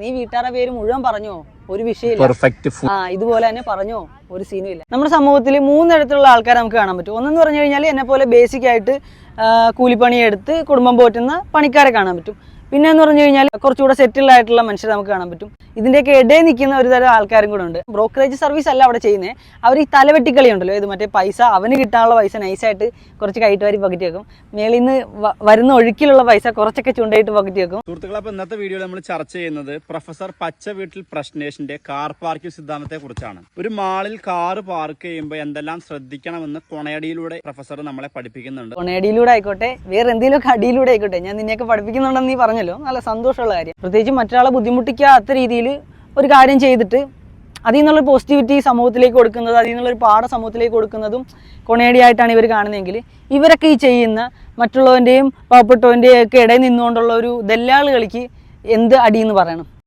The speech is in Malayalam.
നീ വീട്ടുകാരുടെ പേര് മുഴുവൻ പറഞ്ഞോ? ഒരു വിഷയമില്ല. ആ ഇതുപോലെ തന്നെ പറഞ്ഞോ? ഒരു സീനും ഇല്ല. നമ്മുടെ സമൂഹത്തിൽ മൂന്ന് തരത്തിലുള്ള ആൾക്കാരെ നമുക്ക് കാണാൻ പറ്റും. ഒന്നെന്ന് പറഞ്ഞു കഴിഞ്ഞാൽ എന്നെ പോലെ ബേസിക് ആയിട്ട് ആ, കൂലിപ്പണി എടുത്ത് കുടുംബം പോറ്റുന്ന പണിക്കാരെ കാണാൻ പറ്റും. പിന്നെ എന്ന് പറഞ്ഞു കഴിഞ്ഞാൽ കുറച്ചുകൂടെ സെറ്റിൽഡ് ആയിട്ടുള്ള മനുഷ്യരെ നമുക്ക് കാണാൻ പറ്റും. ഇതിന്റെയൊക്കെ ഇടയിൽ നിൽക്കുന്ന ഒരു തരം ആൾക്കാരും കൂടെ ഉണ്ട്. ബ്രോക്കറേജ് സർവീസ് അല്ല അവിടെ ചെയ്യുന്നത് അവർ ഈ തലവെട്ടിക്കളി ഉണ്ടല്ലോ. ഇത് മറ്റേ പൈസ അവന് കിട്ടാനുള്ള പൈസ നൈസായിട്ട് കുറച്ച് കയറ്റ് വരി പകുതി വെക്കും. മേളിൽ നിന്ന് വരുന്ന ഒഴുക്കിലുള്ള പൈസ കുറച്ചൊക്കെ ചൂണ്ടായിട്ട് പകുതി വെക്കും. സുഹൃത്തുക്കളെ അപ്പൊ ഇന്നത്തെ വീഡിയോയിൽ നമ്മൾ ചർച്ച ചെയ്യുന്നത് പ്രൊഫസർ പച്ച വീട്ടിൽ പ്രശ്നേഷിന്റെ കാർ പാർക്കിംഗ് സിദ്ധാന്തത്തെ കുറിച്ചാണ്. ഒരു മാളിൽ കാർ പാർക്ക് ചെയ്യുമ്പോൾ എന്തെല്ലാം ശ്രദ്ധിക്കണമെന്ന് കൊണയടിയിലൂടെ പ്രൊഫസർ നമ്മളെ പഠിപ്പിക്കുന്നുണ്ട്. കൊണയടിയിലൂടെ ആയിക്കോട്ടെ വേറെ എന്തെങ്കിലുമൊക്കെ അടിയിലൂടെ ആയിക്കോട്ടെ. ഞാൻ നിന്നെയൊക്കെ പഠിപ്പിക്കുന്നുണ്ടെന്ന് നീ പറഞ്ഞല്ലോ. നല്ല സന്തോഷമുള്ള കാര്യം. പ്രത്യേകിച്ച് മറ്റൊരാളെ ബുദ്ധിമുട്ടിക്കാത്ത രീതിയിൽ ഒരു കാര്യം ചെയ്തിട്ട് അതിൽ നിന്നുള്ള പോസിറ്റിവിറ്റി സമൂഹത്തിലേക്ക് കൊടുക്കുന്നത് അതിൽ നിന്നുള്ളൊരു പാഠ സമൂഹത്തിലേക്ക് കൊടുക്കുന്നതും കൊണേടിയായിട്ടാണ് ഇവർ കാണുന്നതെങ്കിൽ ഇവരൊക്കെ ഈ ചെയ്യുന്ന മറ്റുള്ളവന്റെയും പാവപ്പെട്ടവന്റെയും ഒക്കെ ഇടയിൽ നിന്നുകൊണ്ടുള്ള ഒരു ദല്ലാളുകളിക്ക് എന്ത് അടിയെന്ന് പറയണം?